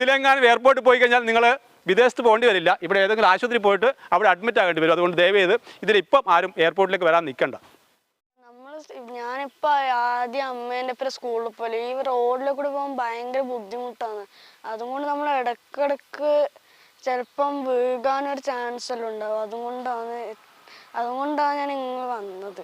ഇതിലെങ്ങാനും എയർപോർട്ടിൽ പോയി കഴിഞ്ഞാൽ നിങ്ങൾ വിദേശത്ത് പോകേണ്ടി വരില്ല. ഇവിടെ ഏതെങ്കിലും ആശുപത്രി പോയിട്ട് അവിടെ അഡ്മിറ്റ് ആകേണ്ടി വരും. അതുകൊണ്ട് ദയവ് ചെയ്ത് ഇതിലിപ്പം ആരും എയർപോർട്ടിലേക്ക് വരാൻ നിൽക്കണ്ട നമ്മൾ ഞാനിപ്പോൾ ആദ്യം അമ്മേന്റെ ഒപ്പം സ്കൂളിൽ പോലെ ഈ റോഡിൽ കൂടി പോകാൻ ഭയങ്കര ബുദ്ധിമുട്ടാണ്. അതുകൊണ്ട് നമ്മൾ ഇടയ്ക്കിടയ്ക്ക് ചിലപ്പം വീഴാനൊരു ചാൻസ് എല്ലാം ഉണ്ടാവും. അതുകൊണ്ടാണ് അതുകൊണ്ടാണ് ഞാൻ ഇങ്ങ് വന്നത്.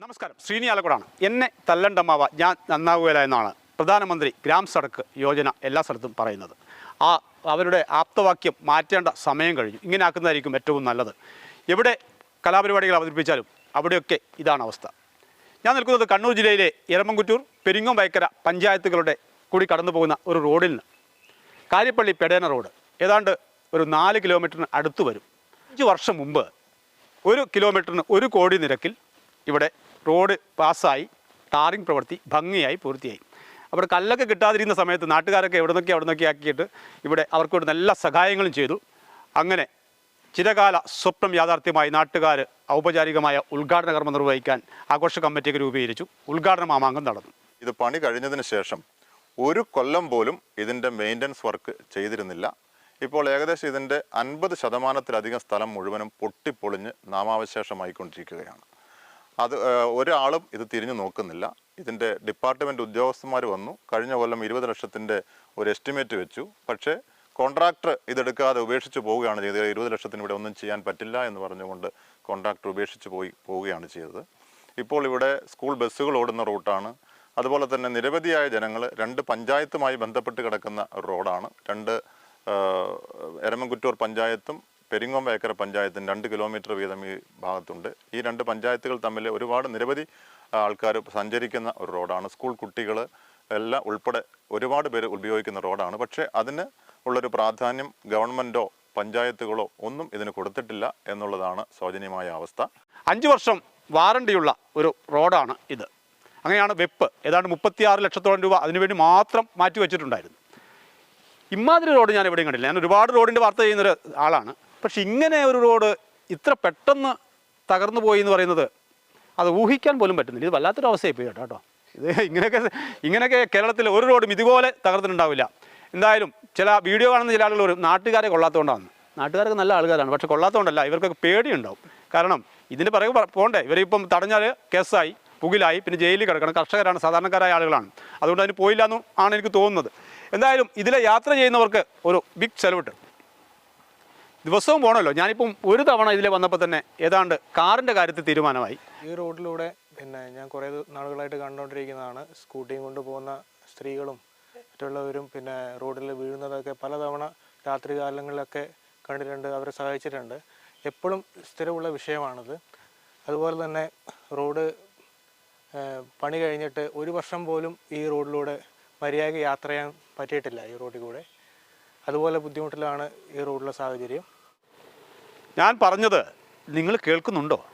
നമസ്കാരം. ശ്രീനി ആലക്കുടാണ്. എന്നെ തല്ലണ്ടമ്മാവ. ഞാൻ നന്നാവുകയില്ല എന്നാണ്. പ്രധാനമന്ത്രി ഗ്രാം സടക്ക് യോജന എല്ലാ സ്ഥലത്തും പറയുന്നത്. ആ അവരുടെ ആപ്തവാക്യം മാറ്റേണ്ട സമയം കഴിഞ്ഞു. ഇങ്ങനെ ആക്കുന്നതായിരിക്കും ഏറ്റവും നല്ലത്. എവിടെ കലാപരിപാടികൾ അവതരിപ്പിച്ചാലും അവിടെയൊക്കെ ഇതാണ് അവസ്ഥ. ഞാൻ നിൽക്കുന്നത് കണ്ണൂർ ജില്ലയിലെ എരമംകുറ്റൂർ പെരിങ്ങോം വയക്കര പഞ്ചായത്തുകളുടെ കൂടി കടന്നു പോകുന്ന ഒരു റോഡിൽ നിന്ന്. കാര്യപ്പള്ളി പെടേന റോഡ്. ഏതാണ്ട് ഒരു നാല് കിലോമീറ്ററിന് അടുത്ത് വരും. അഞ്ച് വർഷം മുമ്പ് ഒരു കിലോമീറ്ററിന് ഒരു കോടി നിരക്കിൽ ഇവിടെ റോഡ് പാസ്സായി ടാറിംഗ് പ്രവൃത്തി ഭംഗിയായി പൂർത്തിയായി. അവിടെ കല്ലൊക്കെ കിട്ടാതിരുന്ന സമയത്ത് നാട്ടുകാരൊക്കെ എവിടെ നിന്നൊക്കെ അവിടെ നിന്നൊക്കെ ആക്കിയിട്ട് ഇവിടെ അവർക്ക് നല്ല സഹായങ്ങളും ചെയ്തു. അങ്ങനെ ചിരകാല സ്വപ്നം യാഥാർത്ഥ്യമായി നാട്ടുകാർ ഔപചാരികമായ ഉദ്ഘാടന കർമ്മം നിർവഹിക്കാൻ ആഘോഷ കമ്മിറ്റിയൊക്കെ രൂപീകരിച്ചു. ഉദ്ഘാടന മാമാങ്കം നടന്നു. ഇത് പണി കഴിഞ്ഞതിന് ശേഷം ഒരു കൊല്ലം പോലും ഇതിന്റെ മെയിന്റനൻസ് വർക്ക് ചെയ്തിരുന്നില്ല. ഇപ്പോൾ ഏകദേശം ഇതിന്റെ അൻപത് ശതമാനത്തിലധികം സ്ഥലം മുഴുവനും പൊട്ടിപ്പൊളിഞ്ഞ് നാമാവശേഷമായിക്കൊണ്ടിരിക്കുകയാണ്. അത് ഒരാളും ഇത് തിരിഞ്ഞു നോക്കുന്നില്ല. ഇതിന്റെ ഡിപ്പാർട്ട്മെന്റ് ഉദ്യോഗസ്ഥന്മാർ വന്നു. കഴിഞ്ഞ കൊല്ലം ഇരുപത് ലക്ഷത്തിന്റെ ഒരു എസ്റ്റിമേറ്റ് വെച്ചു. പക്ഷേ കോൺട്രാക്ടർ ഇതെടുക്കാതെ ഉപേക്ഷിച്ച് പോവുകയാണ് ചെയ്തത്. ഇരുപത് ലക്ഷത്തിന് ഇവിടെ ഒന്നും ചെയ്യാൻ പറ്റില്ല എന്ന് പറഞ്ഞുകൊണ്ട് കോൺട്രാക്ടർ ഉപേക്ഷിച്ച് പോയി പോവുകയാണ് ചെയ്തത്. ഇപ്പോൾ ഇവിടെ സ്കൂൾ ബസ്സുകൾ ഓടുന്ന റൂട്ടാണ്. അതുപോലെ തന്നെ നിരവധിയായ ജനങ്ങൾ രണ്ട് പഞ്ചായത്തുമായി ബന്ധപ്പെട്ട് കിടക്കുന്ന റോഡാണ്. രണ്ട് എരമൻകുറ്റൂർ പഞ്ചായത്തും പെരിങ്ങോം പഞ്ചായത്തിന് പഞ്ചായത്തും രണ്ട് കിലോമീറ്റർ വീതം ഈ ഭാഗത്തുണ്ട്. ഈ രണ്ട് പഞ്ചായത്തുകൾ തമ്മിൽ ഒരുപാട് നിരവധി ആൾക്കാർ സഞ്ചരിക്കുന്ന ഒരു റോഡാണ്. സ്കൂൾ കുട്ടികൾ എല്ലാം ഉൾപ്പെടെ ഒരുപാട് പേര് ഉപയോഗിക്കുന്ന റോഡാണ്. പക്ഷേ അതിന് ഉള്ളൊരു പ്രാധാന്യം ഗവൺമെന്റോ പഞ്ചായത്തുകളോ ഒന്നും ഇതിന് കൊടുത്തിട്ടില്ല എന്നുള്ളതാണ് ശോചനീയമായ അവസ്ഥ. അഞ്ച് വർഷം വാറണ്ടിയുള്ള ഒരു റോഡാണ് ഇത്. അങ്ങനെയാണ് വെപ്പ് ഏതാണ്ട് മുപ്പത്തിയാറ് ലക്ഷത്തോളം രൂപ അതിനുവേണ്ടി മാത്രം മാറ്റി വെച്ചിട്ടുണ്ടായിരുന്നു ഇമ്മാതിരി റോഡ് ഞാൻ എവിടെയും കണ്ടില്ല. ഞാൻ ഒരുപാട് റോഡിന്റെ വാർത്ത ചെയ്യുന്നൊരു ആളാണ്. പക്ഷെ ഇങ്ങനെ ഒരു റോഡ് ഇത്ര പെട്ടെന്ന് തകർന്നു പോയി എന്ന് പറയുന്നത് അത് ഊഹിക്കാൻ പോലും പറ്റുന്നില്ല. ഇത് വല്ലാത്തൊരു അവസ്ഥയായി പോയി കേട്ടോ ഇത് ഇങ്ങനെയൊക്കെ ഇങ്ങനെയൊക്കെ കേരളത്തിൽ ഒരു റോഡും ഇതുപോലെ തകർന്നിട്ടുണ്ടാവില്ല. എന്തായാലും ചില വീഡിയോ കാണുന്ന ചില ആളുകൾ ഒരു നാട്ടുകാരെ കൊള്ളാത്തതുകൊണ്ടാണ് നാട്ടുകാരൊക്കെ നല്ല ആൾക്കാരാണ് പക്ഷെ കൊള്ളാത്തതുകൊണ്ടല്ല ഇവർക്കൊക്കെ പേടിയുണ്ടാവും. കാരണം ഇതിന്റെ പിറകെ പോകണ്ടേ ഇവരിപ്പം തടഞ്ഞാൽ കേസായി പുകിലായി പിന്നെ ജയിലിൽ കിടക്കണം കർഷകരാണ് സാധാരണക്കാരായ ആളുകളാണ്. അതുകൊണ്ട് അതിന് പോയില്ല എന്നും ആണ് എനിക്ക് തോന്നുന്നത്. എന്തായാലും ഇതിലെ യാത്ര ചെയ്യുന്നവർക്ക് ഒരു ബിഗ് സെലവിട്ട് ദിവസവും പോകണമല്ലോ ഞാനിപ്പം ഒരു തവണ ഇതിലെ വന്നപ്പോൾ തന്നെ ഏതാണ്ട് കാറിന്റെ കാര്യത്തിൽ തീരുമാനമായി. ഈ റോഡിലൂടെ പിന്നെ ഞാൻ കുറേ നാളുകളായിട്ട് കണ്ടുകൊണ്ടിരിക്കുന്നതാണ് സ്കൂട്ടിയും കൊണ്ട് പോകുന്ന സ്ത്രീകളും മറ്റുള്ളവരും പിന്നെ റോഡിൽ വീഴുന്നതൊക്കെ പലതവണ രാത്രി കാലങ്ങളിലൊക്കെ കണ്ടിട്ടുണ്ട് അവരെ സഹായിച്ചിട്ടുണ്ട്. എപ്പോഴും സ്ഥിരമുള്ള വിഷയമാണിത്. അതുപോലെ തന്നെ റോഡ് പണി കഴിഞ്ഞിട്ട് ഒരു വർഷം പോലും ഈ റോഡിലൂടെ മര്യാദയ്ക്ക് യാത്ര ചെയ്യാൻ പറ്റിയിട്ടില്ല ഈ റോഡിൽ കൂടെ അതുപോലെ ബുദ്ധിമുട്ടിലാണ് ഈ റോഡിലെ സാഹചര്യം. ഞാൻ പറഞ്ഞത് നിങ്ങൾ കേൾക്കുന്നുണ്ടോ?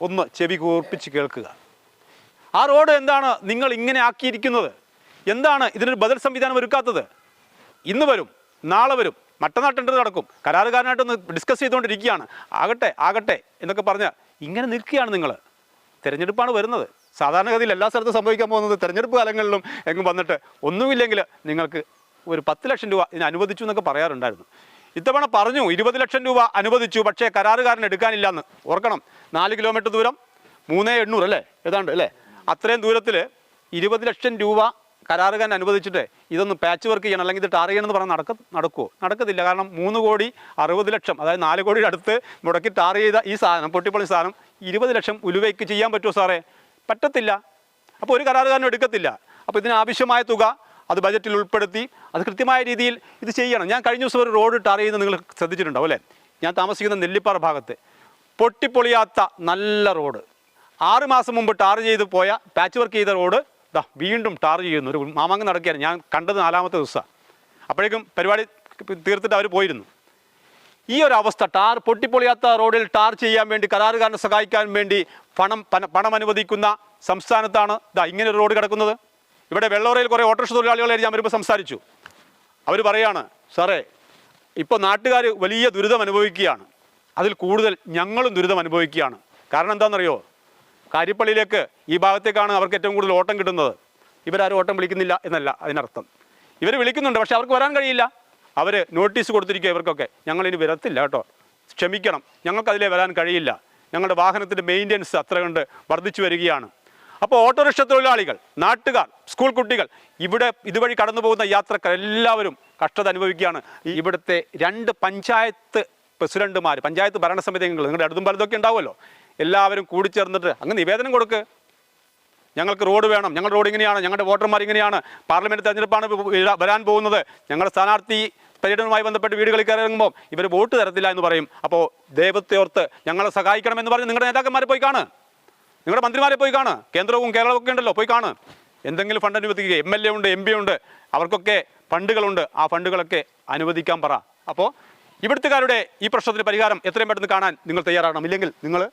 ഒന്ന് ചെവി കൂർപ്പിച്ച് കേൾക്കുക. ആ റോഡ് എന്താണ് നിങ്ങൾ ഇങ്ങനെ ആക്കിയിരിക്കുന്നത്? എന്താണ് ഇതിനൊരു ബദൽ സംവിധാനം ഒരുക്കാത്തത്? ഇന്ന് വരും നാളെ വരും മറ്റന്നാട്ടേണ്ടത് നടക്കും. കരാറുകാരനായിട്ടൊന്ന് ഡിസ്കസ് ചെയ്തുകൊണ്ടിരിക്കുകയാണ്. ആകട്ടെ ആകട്ടെ എന്നൊക്കെ പറഞ്ഞ് ഇങ്ങനെ നിൽക്കുകയാണ് നിങ്ങൾ തിരഞ്ഞെടുപ്പാണ് വരുന്നത്. സാധാരണഗതിയിൽ എല്ലാ സ്ഥലത്തും സംഭവിക്കാൻ പോകുന്നത് തിരഞ്ഞെടുപ്പ് കാലങ്ങളിലും എങ്ങും വന്നിട്ട് ഒന്നുമില്ലെങ്കിൽ നിങ്ങൾക്ക് ഒരു പത്ത് ലക്ഷം രൂപ ഇതിന് അനുവദിച്ചു എന്നൊക്കെ പറയാറുണ്ടായിരുന്നു. ഇത്തവണ പറഞ്ഞു ഇരുപത് ലക്ഷം രൂപ അനുവദിച്ചു പക്ഷേ കരാറുകാരൻ എടുക്കാനില്ല എന്ന് ഓർക്കണം നാല് കിലോമീറ്റർ ദൂരം മൂന്നേ എണ്ണൂറ് അല്ലേ? ഏതാണ്ട് അല്ലേ? അത്രയും ദൂരത്തിൽ ഇരുപത് ലക്ഷം രൂപ കരാറുകാരൻ അനുവദിച്ചിട്ട് ഇതൊന്ന് പാച്ച് വർക്ക് ചെയ്യണം അല്ലെങ്കിൽ ഇത് ടാർ ചെയ്യണം എന്ന് പറഞ്ഞാൽ നടക്ക നടക്കുമോ നടക്കത്തില്ല. കാരണം മൂന്ന് കോടി അറുപത് ലക്ഷം അതായത് നാല് കോടിയുടെ അടുത്ത് മുടക്കി ടാർ ചെയ്ത ഈ സാധനം പൊട്ടിപ്പൊളി സാധനം ഇരുപത് ലക്ഷം ഉലുവയ്ക്ക് ചെയ്യാൻ പറ്റുമോ സാറേ? പറ്റത്തില്ല. അപ്പോൾ ഒരു കരാറുകാരനും എടുക്കത്തില്ല. അപ്പോൾ ഇതിനാവശ്യമായ തുക അത് ബജറ്റിൽ ഉൾപ്പെടുത്തി അത് കൃത്യമായ രീതിയിൽ ഇത് ചെയ്യണം. ഞാൻ കഴിഞ്ഞ ദിവസം ഒരു റോഡ് ടാർ ചെയ്യുന്നത് നിങ്ങൾ ശ്രദ്ധിച്ചിട്ടുണ്ടാവും അല്ലേ? ഞാൻ താമസിക്കുന്ന നെല്ലിപ്പാറ ഭാഗത്ത്. പൊട്ടിപ്പൊളിയാത്ത നല്ല റോഡ് ആറ് മാസം മുമ്പ് ടാർ ചെയ്ത് പോയ പാച്ച് വർക്ക് ചെയ്ത റോഡ് ദാ വീണ്ടും ടാർ ചെയ്യുന്നു. ഒരു മാമാങ്കം നടക്കുകയാണ്. ഞാൻ കണ്ടത് നാലാമത്തെ ദിവസമാണ്. അപ്പോഴേക്കും പരിപാടി തീർത്തിട്ട് അവർ പോയിരുന്നു. ഈ ഒരു അവസ്ഥ ടാർ പൊട്ടിപ്പൊളിയാത്ത റോഡിൽ ടാർ ചെയ്യാൻ വേണ്ടി കരാറുകാരനെ സഹായിക്കാൻ വേണ്ടി പണം പണം അനുവദിക്കുന്ന സംസ്ഥാനത്താണ് ഇതാ ഇങ്ങനെ ഒരു റോഡ് കിടക്കുന്നത്. ഇവിടെ വെള്ളോറയിൽ കുറേ ഓട്ടോറിക്ഷ തൊഴിലാളികളെ ഞാൻ വരുമ്പോൾ സംസാരിച്ചു. അവർ പറയാണ് സാറേ ഇപ്പോൾ നാട്ടുകാർ വലിയ ദുരിതം അനുഭവിക്കുകയാണ്. അതിൽ കൂടുതൽ ഞങ്ങളും ദുരിതം അനുഭവിക്കുകയാണ്. കാരണം എന്താണെന്നറിയോ? കാരിപ്പള്ളിയിലേക്ക് ഈ ഭാഗത്തേക്കാണ് അവർക്ക് ഏറ്റവും കൂടുതൽ ഓട്ടം കിട്ടുന്നത്. ഇവരാരും ഓട്ടം വിളിക്കുന്നില്ല എന്നല്ല അതിനർത്ഥം. ഇവർ വിളിക്കുന്നുണ്ട് പക്ഷേ അവർക്ക് വരാൻ കഴിയില്ല. അവർ നോട്ടീസ് കൊടുത്തിരിക്കുക ഇവർക്കൊക്കെ. ഞങ്ങളിനി വരത്തില്ല കേട്ടോ. ക്ഷമിക്കണം. ഞങ്ങൾക്കതിലേ വരാൻ കഴിയില്ല. ഞങ്ങളുടെ വാഹനത്തിന്റെ മെയിന്റെനൻസ് അത്ര കണ്ട് വർദ്ധിച്ചു വരികയാണ്. അപ്പോൾ ഓട്ടോറിക്ഷ തൊഴിലാളികൾ നാട്ടുകാർ സ്കൂൾ കുട്ടികൾ ഇവിടെ ഇതുവഴി കടന്നു പോകുന്ന യാത്രക്കാർ എല്ലാവരും കഷ്ടത അനുഭവിക്കുകയാണ്. ഇവിടുത്തെ രണ്ട് പഞ്ചായത്ത് പ്രസിഡന്റുമാർ പഞ്ചായത്ത് ഭരണസമിതി അംഗങ്ങൾ നിങ്ങളുടെ അടുത്തും പലതൊക്കെ ഉണ്ടാവുമല്ലോ. എല്ലാവരും കൂടി ചേർന്നിട്ട് അങ്ങ് നിവേദനം കൊടുക്ക്. ഞങ്ങൾക്ക് റോഡ് വേണം. ഞങ്ങളുടെ റോഡ് ഇങ്ങനെയാണ്. ഞങ്ങളുടെ വോട്ടർമാർ ഇങ്ങനെയാണ്. പാർലമെന്റ് തെരഞ്ഞെടുപ്പാണ് വരാൻ പോകുന്നത്. ഞങ്ങളുടെ സ്ഥാനാർത്ഥി പര്യടനവുമായി ബന്ധപ്പെട്ട് വീടുകളിൽ കയറി ഇറങ്ങുമ്പോൾ ഇവർ വോട്ട് തരത്തില്ല എന്ന് പറയും. അപ്പോൾ ദൈവത്തെ ഓർത്ത് ഞങ്ങളെ സഹായിക്കണമെന്ന് പറഞ്ഞ് നിങ്ങളുടെ നേതാക്കന്മാരെ പോയി കാണ് നിങ്ങളുടെ മന്ത്രിമാരെ പോയി കാണുക. കേന്ദ്രവും കേരളവും ഒക്കെ ഉണ്ടല്ലോ പോയി കാണ് എന്തെങ്കിലും ഫണ്ട് അനുവദിക്കുക. എം എൽ എ ഉണ്ട് എം പി ഉണ്ട് അവർക്കൊക്കെ ഫണ്ടുകളുണ്ട്. ആ ഫണ്ടുകളൊക്കെ അനുവദിക്കാൻ പറ. അപ്പോൾ ഇവിടുത്തുകാരുടെ ഈ പ്രശ്നത്തിന് പരിഹാരം എത്രയും പെട്ടെന്ന് കാണാൻ നിങ്ങൾ തയ്യാറാകണം. ഇല്ലെങ്കിൽ നിങ്ങൾ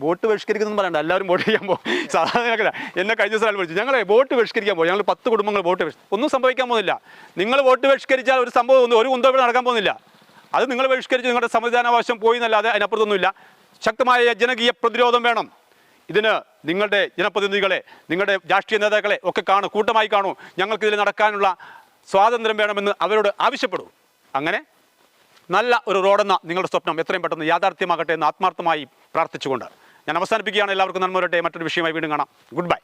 വോട്ട് ബഹിഷ്കരിക്കുന്നതെന്ന് പറയണ്ട. എല്ലാവരും വോട്ട് ചെയ്യാൻ പോകും സാധാരണ എന്നെ കഴിഞ്ഞ ദിവസം വിളിച്ചു. ഞങ്ങളെ വോട്ട് ബഹിഷ്കരിക്കാൻ പോകും ഞങ്ങൾ പത്ത് കുടുംബങ്ങൾ വോട്ട് ഒന്നും സംഭവിക്കാൻ പോകുന്നില്ല. നിങ്ങൾ വോട്ട് ബഹിഷ്കരിച്ചാൽ ഒരു സംഭവം ഒന്നും ഒരു കുന്തവിടെ നടക്കാൻ പോകുന്നില്ല. അത് നിങ്ങൾ ബഹിഷ്കരിച്ച് നിങ്ങളുടെ സമ്മതിദാനാവശ്യം പോയി എന്നല്ലാതെ അതിനപ്പുറത്തൊന്നുമില്ല. ശക്തമായ ജനകീയ പ്രതിരോധം വേണം. ഇതിന് നിങ്ങളുടെ ജനപ്രതിനിധികളെ നിങ്ങളുടെ രാഷ്ട്രീയ നേതാക്കളെ ഒക്കെ കാണൂ കൂട്ടമായി കാണൂ. ഞങ്ങൾക്ക് ഇതിൽ നടക്കാനുള്ള സ്വാതന്ത്ര്യം വേണമെന്ന് അവരോട് ആവശ്യപ്പെടൂ. അങ്ങനെ നല്ല ഒരു റോഡെന്ന നിങ്ങളുടെ സ്വപ്നം എത്രയും പെട്ടെന്ന് യാഥാർത്ഥ്യമാകട്ടെ എന്ന് ആത്മാർത്ഥമായി പ്രാർത്ഥിച്ചുകൊണ്ട് ഞാൻ അവസാനിപ്പിക്കുകയാണ്. എല്ലാവർക്കും നന്മ വരട്ടെ. മറ്റൊരു വിഷയമായി വീണ്ടും കാണാം. Good bye